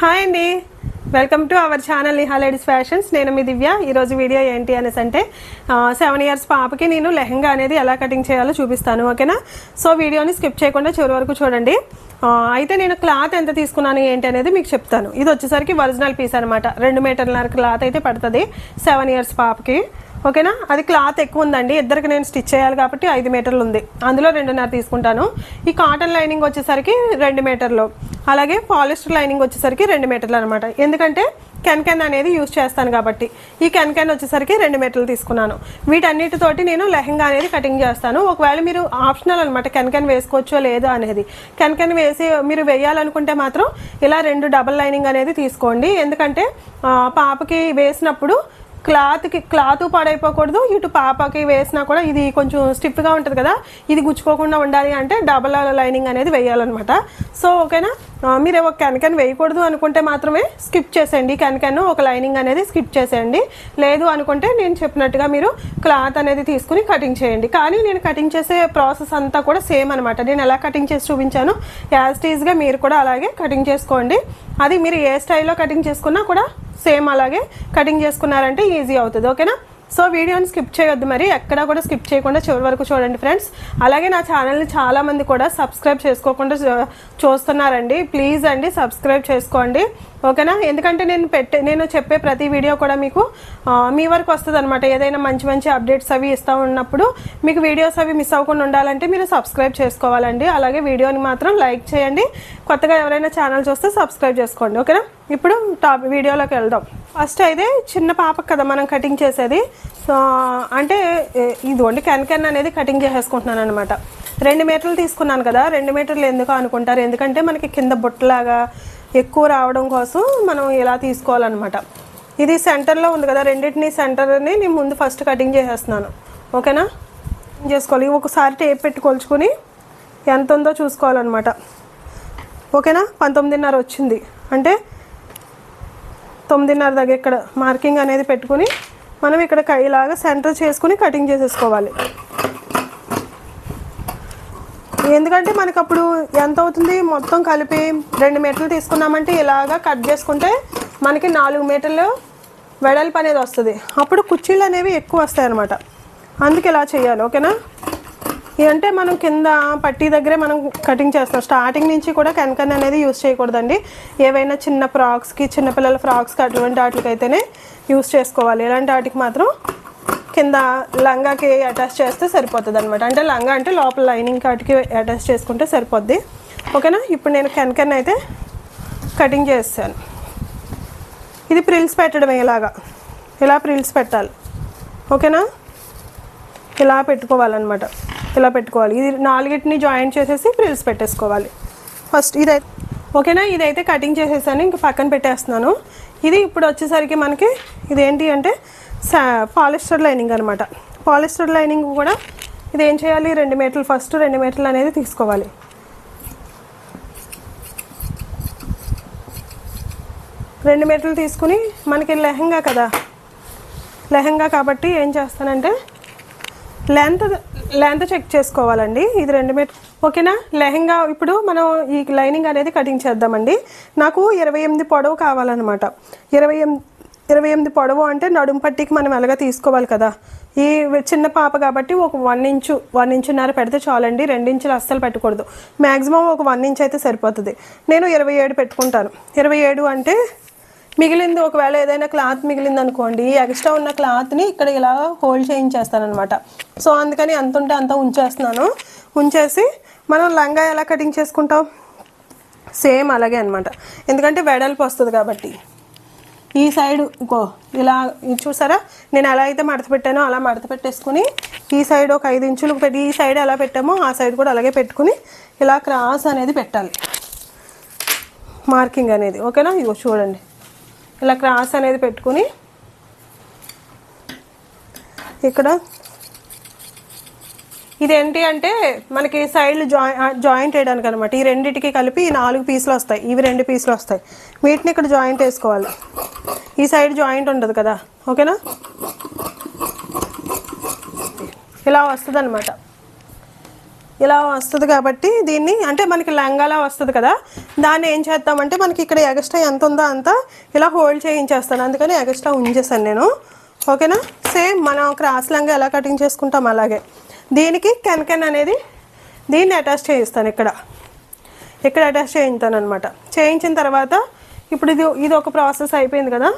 Hi అండి welcome to our channel Niha ladies fashions నేను మీ దివ్య. ఈరోజు వీడియో ఏంటి అనేసి అంటే సెవెన్ ఇయర్స్ పాపకి నేను లెహంగా అనేది ఎలా కటింగ్ చేయాలో చూపిస్తాను ఓకేనా సో వీడియోని స్కిప్ చేయకుండా చివరి వరకు చూడండి. అయితే నేను క్లాత్ ఎంత తీసుకున్నాను ఏంటి అనేది మీకు చెప్తాను. ఇది వచ్చేసరికి ఒరిజినల్ పీస్ అనమాట రెండు మీటర్లన్నర క్లాత్ అయితే పడుతుంది సెవెన్ ఇయర్స్ పాపకి. ఓకేనా? అది క్లాత్ ఎక్కువ ఉందండి. ఇద్దరికి నేను స్టిచ్ చేయాలి కాబట్టి ఐదు మీటర్లు ఉంది. అందులో రెండున్నర తీసుకుంటాను. ఈ కాటన్ లైనింగ్ వచ్చేసరికి రెండు మీటర్లు. అలాగే పాలిస్టర్ లైనింగ్ వచ్చేసరికి రెండు మీటర్లు అనమాట ఎందుకంటే కెన్కెన్ అనేది యూజ్ చేస్తాను కాబట్టి. ఈ కెన్కెన్ వచ్చేసరికి రెండు మీటర్లు తీసుకున్నాను. వీటన్నిటితోటి నేను లెహంగా అనేది కటింగ్ చేస్తాను. ఒకవేళ మీరు ఆప్షనల్ అనమాట కెన్కెన్ వేసుకోవచ్చో లేదో అనేది. కెన్ వేసి మీరు వేయాలనుకుంటే మాత్రం ఇలా రెండు డబల్ లైనింగ్ అనేది తీసుకోండి. ఎందుకంటే పాపకి వేసినప్పుడు క్లాత్కి క్లాత్ పాడైపోకూడదు ఇటు పాపకి వేసినా కూడా ఇది కొంచెం స్టిఫ్గా ఉంటుంది కదా ఇది గుచ్చుకోకుండా ఉండాలి అంటే డబల్ లైనింగ్ అనేది వేయాలన్నమాట. సో ఓకేనా? మీరు ఒక కెన్ వేయకూడదు అనుకుంటే మాత్రమే స్కిప్ చేసేయండి. కెన్ ఒక లైనింగ్ అనేది స్కిప్ చేసేయండి. లేదు అనుకుంటే నేను చెప్పినట్టుగా మీరు క్లాత్ అనేది తీసుకుని కటింగ్ చేయండి. కానీ నేను కటింగ్ చేసే ప్రాసెస్ అంతా కూడా సేమ్ అనమాట నేను ఎలా కటింగ్ చేసి చూపించాను యాజ్ టీజ్గా మీరు కూడా అలాగే కటింగ్ చేసుకోండి. అది మీరు ఏ స్టైల్లో కటింగ్ చేసుకున్నా కూడా సేమ్ అలాగే కటింగ్ చేసుకున్నారంటే ఈజీ అవుతుంది ఓకేనా? సో వీడియోని స్కిప్ చేయొద్దు మరి ఎక్కడా కూడా స్కిప్ చేయకుండా చివరి వరకు చూడండి ఫ్రెండ్స్ అలాగే నా ఛానల్ని చాలామంది కూడా సబ్స్క్రైబ్ చేసుకోకుండా చూస్తున్నారండి. ప్లీజ్ అండి సబ్స్క్రైబ్ చేసుకోండి ఓకేనా? ఎందుకంటే నేను పెట్టే నేను చెప్పే ప్రతి వీడియో కూడా మీకు మీ వరకు వస్తుంది అనమాట ఏదైనా మంచి మంచి అప్డేట్స్ అవి ఇస్తూ ఉన్నప్పుడు మీకు వీడియోస్ అవి మిస్ అవ్వకుండా ఉండాలంటే మీరు సబ్స్క్రైబ్ చేసుకోవాలండి. అలాగే వీడియోని మాత్రం లైక్ చేయండి. కొత్తగా ఎవరైనా ఛానల్ చూస్తే సబ్స్క్రైబ్ చేసుకోండి ఓకేనా? ఇప్పుడు టాప్ వీడియోలోకి వెళ్దాం. ఫస్ట్ అయితే చిన్న పాపకు కదా మనం కటింగ్ చేసేది. సో అంటే ఏ- ఇదిగోండి కెన్ కెన్ అనేది కటింగ్ చేసేసుకుంటున్నాను అనమాట రెండు మీటర్లు తీసుకున్నాను కదా రెండు మీటర్లు ఎందుకు అనుకుంటారు? ఎందుకంటే మనకి కింద బుట్టలాగా ఎక్కువ రావడం కోసం మనం ఇలా తీసుకోవాలన్నమాట. ఇది సెంటర్లో ఉంది కదా రెండింటిని సెంటర్ని నేను ముందు ఫస్ట్ కటింగ్ చేసేస్తున్నాను. ఓకేనా? చేసుకోవాలి? ఒకసారి టేప్ పెట్టి కొలుచుకొని ఎంత ఉందో చూసుకోవాలన్నమాట. ఓకేనా? పంతొమ్మిదిన్నర వచ్చింది. అంటే తొమ్మిదిన్నర దగ్గర ఇక్కడ మార్కింగ్ అనేది పెట్టుకుని మనం ఇక్కడ కైలాగా ఇలాగా సెంటర్ చేసుకుని కటింగ్ చేసేసుకోవాలి. ఎందుకంటే మనకు అప్పుడు ఎంత అవుతుంది? మొత్తం కలిపి రెండు మీటర్లు తీసుకున్నామంటే ఇలాగా కట్ చేసుకుంటే మనకి నాలుగు మీటర్లు వెడల్పు అనేది వస్తుంది. అప్పుడు కుర్చీలు అనేవి ఎక్కువ వస్తాయి అనమాట అందుకే ఇలా చేయాలి. ఓకేనా? అంటే మనం కింద పట్టీ దగ్గరే మనం కటింగ్ చేస్తాం. స్టార్టింగ్ నుంచి కూడా కెన్కన్ అనేది యూస్ చేయకూడదండి. ఏవైనా చిన్న ఫ్రాక్స్కి చిన్నపిల్లల ఫ్రాక్స్కి అటువంటి వాటికైతేనే యూస్ చేసుకోవాలి. ఇలాంటి వాటికి మాత్రం కింద లంగాకి అటాచ్ చేస్తే సరిపోతుంది అనమాట అంటే లంగా అంటే లోపల లైనింగ్ కాటికి అటాచ్ చేసుకుంటే సరిపోద్ది. ఓకేనా? ఇప్పుడు నేను కెన్కన్ అయితే కటింగ్ చేస్తాను. ఇది ప్రిల్స్ పెట్టడమే ఇలాగా. ఇలా ప్రిల్స్ పెట్టాలి. ఓకేనా? ఇలా పెట్టుకోవాలన్నమాట. ఇలా పెట్టుకోవాలి. ఇది నాలుగిటిని జాయింట్ చేసేసి ప్రిల్స్ పెట్టేసుకోవాలి. ఫస్ట్ ఇదైతే ఓకేనా? ఇదైతే కటింగ్ చేసేసాను. ఇంక పక్కన పెట్టేస్తున్నాను. ఇది ఇప్పుడు వచ్చేసరికి మనకి ఇదేంటి అంటే సా పాలిస్టర్ లైనింగ్ అనమాట పాలిస్టర్ లైనింగ్ కూడా ఇది ఏం చేయాలి? రెండు మీటర్లు ఫస్ట్ రెండు మీటర్లు అనేది తీసుకోవాలి. రెండు మీటర్లు తీసుకుని మనకి లెహంగా కదా. లెహంగా కాబట్టి ఏం చేస్తానంటే లెంత్ లెంత్ చెక్ చేసుకోవాలండి. ఇది రెండు మీటర్ ఓకేనా? లెహంగా ఇప్పుడు మనం ఈ లైనింగ్ అనేది కటింగ్ చేద్దామండి. నాకు ఇరవై ఎనిమిది పొడవు కావాలన్నమాట. ఇరవై ఎనిమిది ఇరవై ఎనిమిది పొడవు అంటే నడుము పట్టికి మనం ఎలాగ తీసుకోవాలి కదా? ఈ చిన్న పాప కాబట్టి ఒక వన్ ఇంచు వన్ ఇంచున్నర పెడితే చాలండి. రెండు ఇంచులు అస్సలు పెట్టకూడదు. మ్యాక్సిమం ఒక వన్ ఇంచ్ అయితే సరిపోతుంది. నేను ఇరవై ఏడు పెట్టుకుంటాను. ఇరవై ఏడు అంటే మిగిలింది ఒకవేళ ఏదైనా క్లాత్ మిగిలింది అనుకోండి ఈ ఎక్స్ట్రా ఉన్న క్లాత్ని ఇక్కడ ఇలా హోల్డ్ చేయించేస్తానమాట సో అందుకని అంత ఉంటే అంత ఉంచేస్తున్నాను. ఉంచేసి మనం లంగా ఎలా కటింగ్ చేసుకుంటాం? సేమ్ అలాగే అనమాట ఎందుకంటే వెడల్పు వస్తుంది కాబట్టి. ఈ సైడ్ ఇంకో ఇలా చూసారా? నేను ఎలా అయితే మడత పెట్టానో అలా మడత పెట్టేసుకుని ఈ సైడ్ ఒక ఐదు ఇంచులు పెట్టి ఈ సైడ్ ఎలా పెట్టామో ఆ సైడ్ కూడా అలాగే పెట్టుకుని ఇలా క్రాస్ అనేది పెట్టాలి. మార్కింగ్ అనేది. ఓకేనా? ఇగో చూడండి. ఇలా క్రాస్ అనేది పెట్టుకుని ఇక్కడ ఇదేంటి అంటే మనకి సైడ్లు జాయి జాయింట్ వేయడానికి అనమాట ఈ రెండింటికి కలిపి ఈ నాలుగు పీసులు వస్తాయి. ఇవి రెండు పీసులు వస్తాయి. వీటిని ఇక్కడ జాయింట్ వేసుకోవాలి. ఈ సైడ్ జాయింట్ ఉండదు కదా. ఓకేనా? ఇలా వస్తుంది అనమాట ఇలా వస్తుంది కాబట్టి దీన్ని అంటే మనకి లంగాలా వస్తుంది కదా దాన్ని ఏం చేద్దామంటే మనకి ఇక్కడ ఎగస్ట్రా ఎంత ఉందో అంత ఇలా హోల్డ్ చేయించేస్తాను. అందుకని ఎగస్ట్రా ఉంచేసాను నేను. ఓకేనా? సేమ్ మనం క్రాస్ లంగా ఎలా కటింగ్ చేసుకుంటాం అలాగే. దీనికి కెన్కెన్ అనేది దీన్ని అటాచ్ చేయిస్తాను ఇక్కడ. ఇక్కడ అటాచ్ చేయించాను అనమాట చేయించిన తర్వాత ఇప్పుడు ఇది ఇది ఒక ప్రాసెస్ అయిపోయింది కదా?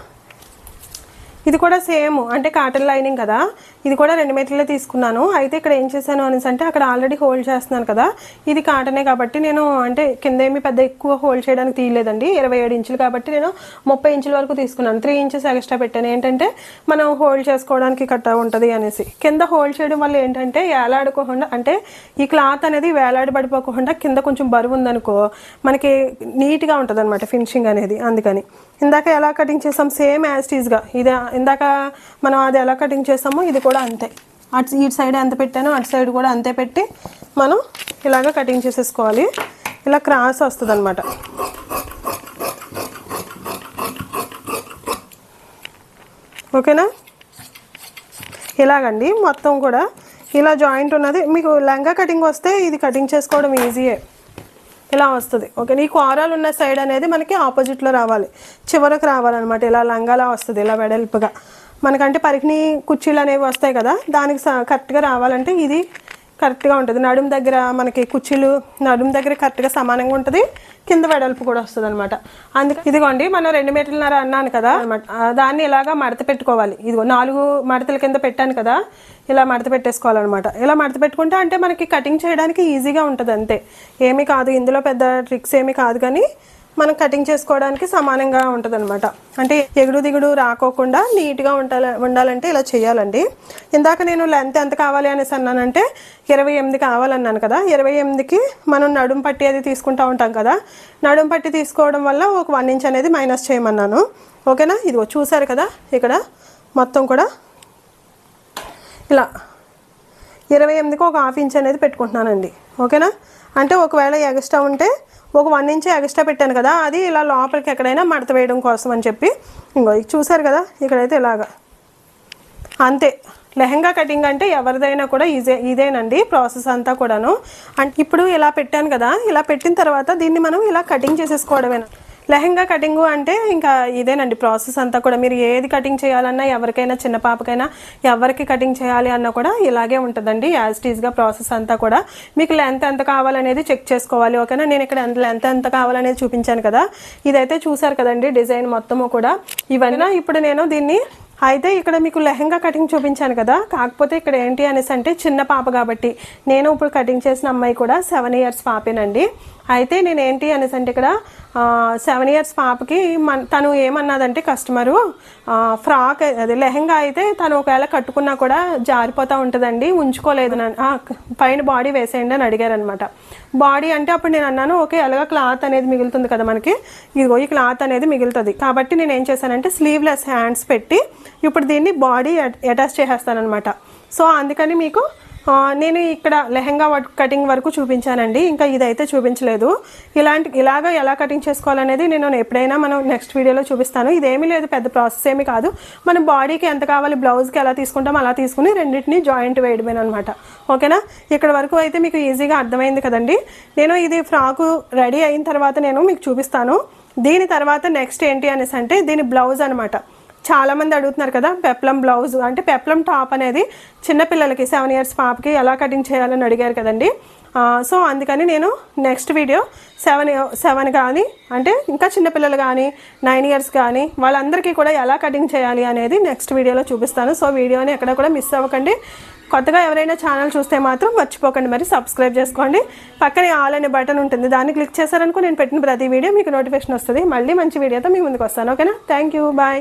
ఇది కూడా సేమ్ అంటే కాటన్ లైనింగ్ కదా. ఇది కూడా రెండు మీటర్లే తీసుకున్నాను. అయితే ఇక్కడ ఏం చేశాను అనేసి అంటే అక్కడ ఆల్రెడీ హోల్డ్ చేస్తున్నాను కదా. ఇది కాటనే కాబట్టి నేను అంటే కింద ఏమి పెద్ద ఎక్కువ హోల్డ్ చేయడానికి తీయలేదండి. ఇరవై ఏడు ఇంచులు కాబట్టి నేను ముప్పై ఇంచుల వరకు తీసుకున్నాను. త్రీ ఇంచెస్ ఎక్స్ట్రా పెట్టాను. ఏంటంటే మనం హోల్డ్ చేసుకోవడానికి కట్ట ఉంటుంది అనేసి. కింద హోల్డ్ చేయడం వల్ల ఏంటంటే వేలాడుకోకుండా అంటే ఈ క్లాత్ అనేది వేలాడబడిపోకుండా కింద కొంచెం బరువు ఉందనుకో మనకి నీట్గా ఉంటుంది అనమాట ఫినిషింగ్ అనేది. అందుకని. ఇందాక ఎలా కటింగ్ చేసాం? సేమ్ యాస్టీస్గా ఇది ఇందాక మనం అది ఎలా కటింగ్ చేసామో ఇది కూడా అంతే. అటు ఇటు సైడ్ ఎంత పెట్టానో అటు సైడ్ కూడా అంతే పెట్టి మనం ఇలాగ కటింగ్ చేసేసుకోవాలి. ఇలా క్రాస్ వస్తుంది అనమాట ఓకేనా? ఇలాగండి. మొత్తం కూడా ఇలా జాయింట్ ఉన్నది. మీకు లెంగా కటింగ్ వస్తే ఇది కటింగ్ చేసుకోవడం ఈజీయే ఇలా వస్తుంది. ఓకే నీకు ఆరాలు ఉన్న సైడ్ అనేది మనకి ఆపోజిట్లో రావాలి. చివరకు రావాలన్నమాట. ఇలా లంగాలా వస్తుంది ఇలా వెడల్పుగా. మనకంటే పరికిని కుర్చీలు అనేవి వస్తాయి కదా దానికి స- కరెక్ట్గా రావాలంటే ఇది కరెక్ట్గా ఉంటుంది. నడుము దగ్గర మనకి కుర్చీలు నడుము దగ్గర కరెక్ట్గా సమానంగా ఉంటుంది. కింద వెడల్పు కూడా వస్తుంది అనమాట అందుకే ఇదిగోండి మనం రెండు మీటర్లన్నర అన్నాను కదా దాన్ని ఇలాగా మడత పెట్టుకోవాలి. ఇదిగో నాలుగు మడతల కింద పెట్టాను కదా ఇలా మడత పెట్టేసుకోవాలన్నమాట. ఇలా మడత పెట్టుకుంటే అంటే మనకి కటింగ్ చేయడానికి ఈజీగా ఉంటుంది అంతే. ఏమీ కాదు ఇందులో పెద్ద ట్రిక్స్ ఏమీ కాదు కానీ మనం కటింగ్ చేసుకోవడానికి సమానంగా ఉంటుంది అనమాట అంటే ఎగుడు దిగుడు రాకోకుండా నీట్గా ఉండాలి ఉండాలంటే ఇలా చేయాలండి. ఇందాక నేను లెంత్ ఎంత కావాలి అనేసి అన్నానంటే ఇరవై ఎనిమిది కావాలన్నాను కదా. ఇరవై ఎనిమిదికి మనం నడుం పట్టి అది తీసుకుంటూ ఉంటాం కదా. నడుం పట్టి తీసుకోవడం వల్ల ఒక వన్ ఇంచ్ అనేది మైనస్ చేయమన్నాను. ఓకేనా? ఇదిగో చూసారు కదా? ఇక్కడ మొత్తం కూడా ఇలా ఇరవై ఎనిమిదికి ఒక హాఫ్ ఇంచ్ అనేది పెట్టుకుంటున్నానండి. ఓకేనా? అంటే ఒకవేళ ఎగస్ట్రా ఉంటే ఒక వన్ ఇంచ్ ఎగస్ట్రా పెట్టాను కదా అది ఇలా లోపలికి ఎక్కడైనా మడత వేయడం కోసం అని చెప్పి. ఇంకో ఇది చూసారు కదా ఇక్కడైతే ఇలాగా. అంతే. లెహంగా కటింగ్ అంటే ఎవరిదైనా కూడా ఇదే ఇదేనండి ప్రాసెస్ అంతా కూడాను. అంటే ఇప్పుడు ఇలా పెట్టాను కదా ఇలా పెట్టిన తర్వాత దీన్ని మనం ఇలా కటింగ్ చేసేసుకోవడమేనా? లెహంగా కటింగ్ అంటే ఇంకా ఇదేనండి ప్రాసెస్ అంతా కూడా. మీరు ఏది కటింగ్ చేయాలన్నా ఎవరికైనా చిన్న పాపకైనా ఎవరికి కటింగ్ చేయాలి అన్నా కూడా ఇలాగే ఉంటుందండి యాజ్ టీజ్గా ప్రాసెస్ అంతా కూడా. మీకు లెంత్ ఎంత కావాలనేది చెక్ చేసుకోవాలి ఓకేనా? నేను ఇక్కడ ఎంత లెంత్ ఎంత కావాలనేది చూపించాను కదా. ఇదైతే చూసారు కదండి డిజైన్ మొత్తము కూడా. ఇవన్నీ ఇప్పుడు నేను దీన్ని అయితే ఇక్కడ మీకు లెహంగా కటింగ్ చూపించాను కదా. కాకపోతే ఇక్కడ ఏంటి అనేసి అంటే చిన్న పాప కాబట్టి. నేను ఇప్పుడు కటింగ్ చేసిన అమ్మాయి కూడా సెవెన్ ఇయర్స్ పాపేనండి. అయితే నేను ఏంటి అనేసి అంటే ఇక్కడ సెవెన్ ఇయర్స్ పాపకి మన తను ఏమన్నదంటే కస్టమరు ఫ్రాక్ అదే లెహంగా అయితే తను ఒకవేళ కట్టుకున్నా కూడా జారిపోతూ ఉంటుందండి ఉంచుకోలేదు పైన బాడీ వేసేయండి అని అడిగారనమాట. బాడీ అంటే అప్పుడు నేను అన్నాను ఓకే అలాగా క్లాత్ అనేది మిగులుతుంది కదా మనకి. ఇదిగో ఈ క్లాత్ అనేది మిగులుతుంది. కాబట్టి నేను ఏం చేశానంటే స్లీవ్లెస్ హ్యాండ్స్ పెట్టి ఇప్పుడు దీన్ని బాడీ అటాచ్ చేసేస్తానమాట సో అందుకని మీకు నేను ఇక్కడ లెహంగా కటింగ్ వరకు చూపించానండి. ఇంకా ఇదైతే చూపించలేదు. ఇలాంటి ఇలాగ ఎలా కటింగ్ చేసుకోవాలనేది నేను ఎప్పుడైనా మనం నెక్స్ట్ వీడియోలో చూపిస్తాను. ఇదేమీ లేదు పెద్ద ప్రాసెస్ ఏమీ కాదు. మన బాడీకి ఎంత కావాలి బ్లౌజ్కి ఎలా తీసుకుంటాం అలా తీసుకుని రెండింటిని జాయింట్ వేయడమే అనమాట ఓకేనా? ఇక్కడ వరకు అయితే మీకు ఈజీగా అర్థమైంది కదండి. నేను ఇది ఫ్రాకు రెడీ అయిన తర్వాత నేను మీకు చూపిస్తాను. దీని తర్వాత నెక్స్ట్ ఏంటి అనేసి అంటే దీని బ్లౌజ్ అనమాట చాలామంది అడుగుతున్నారు కదా పెప్లం బ్లౌజ్. అంటే పెప్లం టాప్ అనేది చిన్నపిల్లలకి సెవెన్ ఇయర్స్ పాపకి ఎలా కటింగ్ చేయాలని అడిగారు కదండి. సో అందుకని నేను నెక్స్ట్ వీడియో సెవెన్ సెవెన్ కానీ అంటే ఇంకా చిన్నపిల్లలు కానీ నైన్ ఇయర్స్ కానీ వాళ్ళందరికీ కూడా ఎలా కటింగ్ చేయాలి అనేది నెక్స్ట్ వీడియోలో చూపిస్తాను. సో వీడియోని ఎక్కడ కూడా మిస్ అవ్వకండి. కొత్తగా ఎవరైనా ఛానల్ చూస్తే మాత్రం మర్చిపోకండి. మరి సబ్స్క్రైబ్ చేసుకోండి. పక్కనే ఆల్ అనే బటన్ ఉంటుంది. దాన్ని క్లిక్ చేశారనుకో నేను పెట్టిన ప్రతి వీడియో మీకు నోటిఫికేషన్ వస్తుంది. మళ్ళీ మంచి వీడియోతో మీ ముందుకు వస్తాను. ఓకేనా? Thank you. బాయ్.